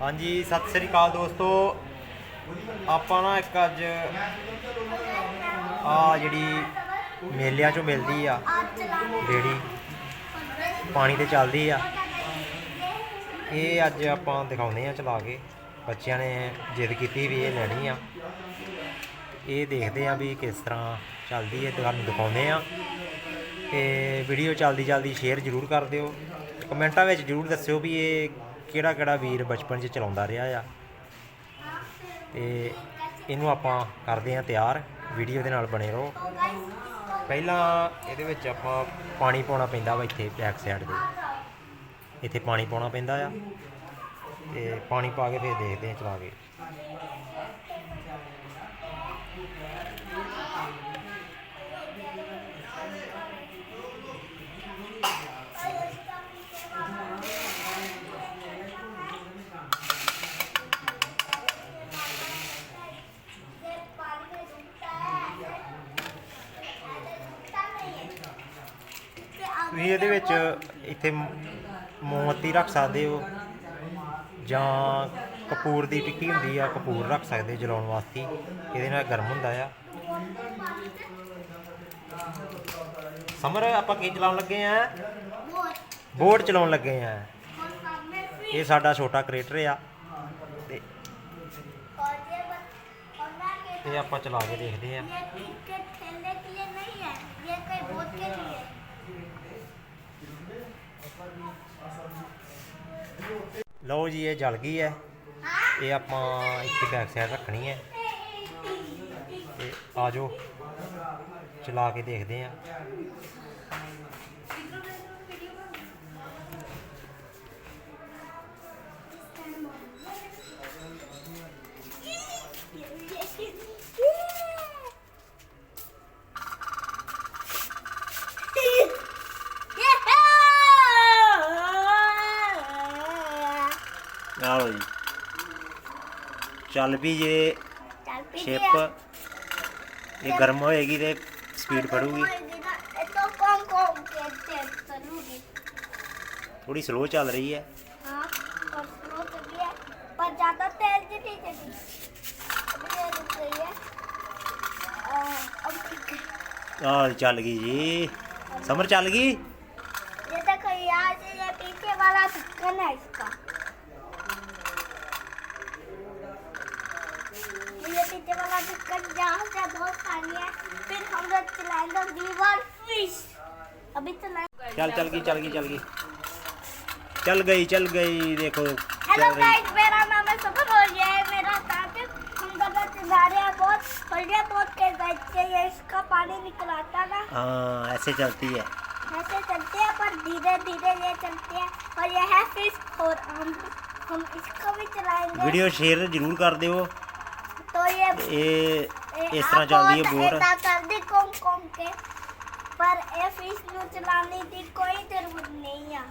ਹਾਂਜੀ, ਸਤਿ ਸ੍ਰੀ ਅਕਾਲ ਦੋਸਤੋ। ਆਪਾਂ ਨਾ ਇੱਕ ਅੱਜ ਆ ਜਿਹੜੀ ਮੇਲਿਆਂ ਚੋਂ ਮਿਲਦੀ ਆ ਜਿਹੜੀ ਪਾਣੀ ਤੇ ਚੱਲਦੀ ਆ। ਇਹ ਅੱਜ ਆਪਾਂ ਦਿਖਾਉਂਦੇ ਆ ਚਲਾ ਕੇ। ਬੱਚਿਆਂ ਨੇ ਜਿੱਦ ਕੀਤੀ ਵੀ ਇਹ ਲੈਣੀ ਆ। ਇਹ ਦੇਖਦੇ ਆ ਵੀ ਕਿਸ ਤਰ੍ਹਾਂ ਚੱਲਦੀ ਹੈ ਤੁਹਾਨੂੰ ਦਿਖਾਉਂਦੇ ਆ। ਤੇ ਵੀਡੀਓ ਚੱਲਦੀ ਚੱਲਦੀ ਸ਼ੇਅਰ ਜ਼ਰੂਰ ਕਰ ਦਿਓ। ਕਮੈਂਟਾਂ ਵਿੱਚ ਜ਼ਰੂਰ ਦੱਸਿਓ ਵੀ ਇਹ ਕਿਹੜਾ ਕਿਹੜਾ ਵੀਰ ਬਚਪਨ 'ਚ ਚਲਾਉਂਦਾ ਰਿਹਾ ਆ। ਤੇ ਇਹਨੂੰ ਆਪਾਂ ਕਰਦੇ ਹਾਂ ਤਿਆਰ। ਵੀਡੀਓ ਦੇ ਨਾਲ ਬਣੇ ਰਹੋ। ਪਹਿਲਾਂ ਇਹਦੇ ਵਿੱਚ ਆਪਾਂ ਪਾਣੀ ਪਾਉਣਾ ਪੈਂਦਾ ਵਾ ਇੱਥੇ ਬੈਕ ਸਾਈਡ ਦੇ। ਇੱਥੇ ਪਾਣੀ ਪਾਉਣਾ ਪੈਂਦਾ ਆ। ਤੇ ਪਾਣੀ ਪਾ ਕੇ ਫਿਰ ਦੇਖਦੇ ਆ ਚਲਾ ਕੇ। ਤੁਸੀਂ ਇਹਦੇ ਵਿੱਚ ਇੱਥੇ ਮੋਮਬੱਤੀ ਰੱਖ ਸਕਦੇ ਹੋ। ਜਾਂ ਕਪੂਰ ਦੀ ਟਿੱਕੀ ਹੁੰਦੀ ਆ, ਕਪੂਰ ਰੱਖ ਸਕਦੇ ਜਲਾਉਣ ਵਾਸਤੇ। ਇਹਦੇ ਨਾਲ ਗਰਮ ਹੁੰਦਾ ਆ। ਸਮਰ, ਆਪਾਂ ਕੀ ਚਲਾਉਣ ਲੱਗੇ ਆ? ਬੋਰਡ ਚਲਾਉਣ ਲੱਗੇ ਆ। ਇਹ ਸਾਡਾ ਛੋਟਾ ਕ੍ਰੇਟਰ ਆ। ਤੇ ਇਹ ਆਪਾਂ ਚਲਾ ਕੇ ਦੇਖਦੇ ਆ। ਲਓ ਜੀ, ਇਹ ਜਲ ਗਈ ਹੈ। ਇਹ ਆਪਾਂ ਇੱਥੇ ਬੈਕ ਸਾਈਡ ਰੱਖਣੀ ਹੈ। ਤੇ ਆ ਜਾਓ, ਚਲਾ ਕੇ ਦੇਖਦੇ ਆ ਲਓ ਜੀ ਚੱਲ ਵੀ ਜੇ ਚੱਲ ਪੀ ਸ਼ਿਪ ਇਹ ਗਰਮ ਹੋਏਗੀ ਤੇ ਸਪੀਡ ਫੜੂਗੀ तो कौन कौन कहते चलूगी ਥੋੜੀ ਸਲੋ ਚੱਲ ਰਹੀ ਹੈ हाँ और स्लो चली है पर ज्यादा तेज भी नहीं चली अभी ये रुक गई है आ, अब ठीक है ਆ ਚੱਲ गई जी ਸਮਰ ਚੱਲ गई ये देखो यहाँ से ये पीछे वाला ढक्कन है इसका चल चल गई चल गई चल गई। चल गई चल गई देखो। हेलो गाइस मेरा नाम है सफ़र और ये है मेरा काम है हम कर रहे हैं बहुत बढ़िया बहुत के गाइस से ये इसका पानी निकल आता ना। हाँ ऐसे चलती है। ऐसे चलती है पर धीरे धीरे ये चलती है। और ये है फ़िश और हम हम इसको भी चलाएँगे। वीडियो शेयर ज़रूर कर दियो तो ये ये इस तरह चलती है बोट कर दी कौन कौन के? ਪਰ ਇਹ ਫਿਸ਼ ਨੂੰ ਚਲਾਉਣ ਦੀ ਕੋਈ ਜ਼ਰੂਰਤ ਨਹੀਂ ਆ।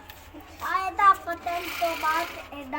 ਆਏ ਤਾਂ ਪਤਨ ਤੋਂ ਬਾਅਦ ਇਹਦਾ